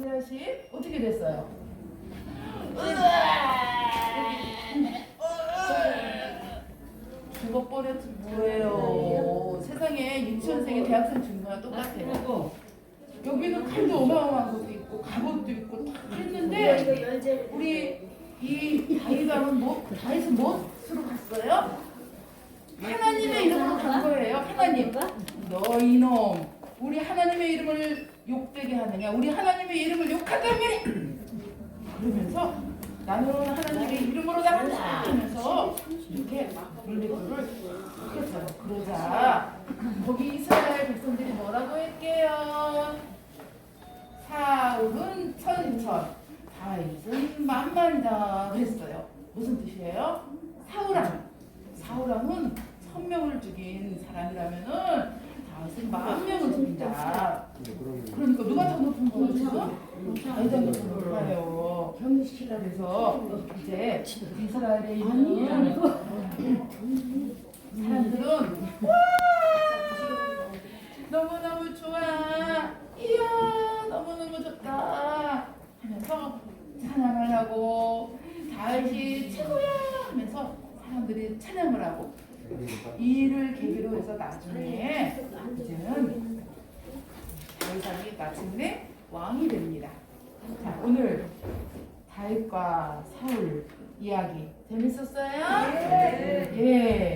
골리앗이 어떻게 됐어요? 죽어 버렸지 뭐예요. 세상에 유치원생이 대학생 죽는 거랑 똑같아요. 여기는 칼도 어마어마한 것도 있고 갑옷도 있고 다 했는데 우리 이 다이감은 뭐 다이스 무엇으로 갔어요? 하나님의 이름으로 간 거예요. 하나님. 너 이놈. 우리 하나님의 이름을 욕되게 하느냐? 우리 하나님의 이름을 욕한다면 그러면서 나는 하나님의 이름으로 나간다 하면서 이렇게 물리고를 했어요. 그러자 거기 이스라엘 백성들이 뭐라고 할게요? 사울은 천천, 다윗은 만만이다 그랬어요. 무슨 뜻이에요? 사울왕. 사울왕은 천 명을 죽인 사람이라면은 다윗은 만 죽인다. 그러니까 누가 더 높은 거예요 지금? 다윗이 더 높아요. 그래서 이제 이스라엘에 있는 사람들은 와 너무 너무 좋아 이야 너무 너무 좋다 하면서 찬양을 하고 다윗이 최고야 하면서 사람들이 찬양을 하고 이를 계기로 해서 나중에 이제는 다윗이 마침내 왕이 됩니다. 자 오늘 다윗과 사울 이야기 재밌었어요? 예.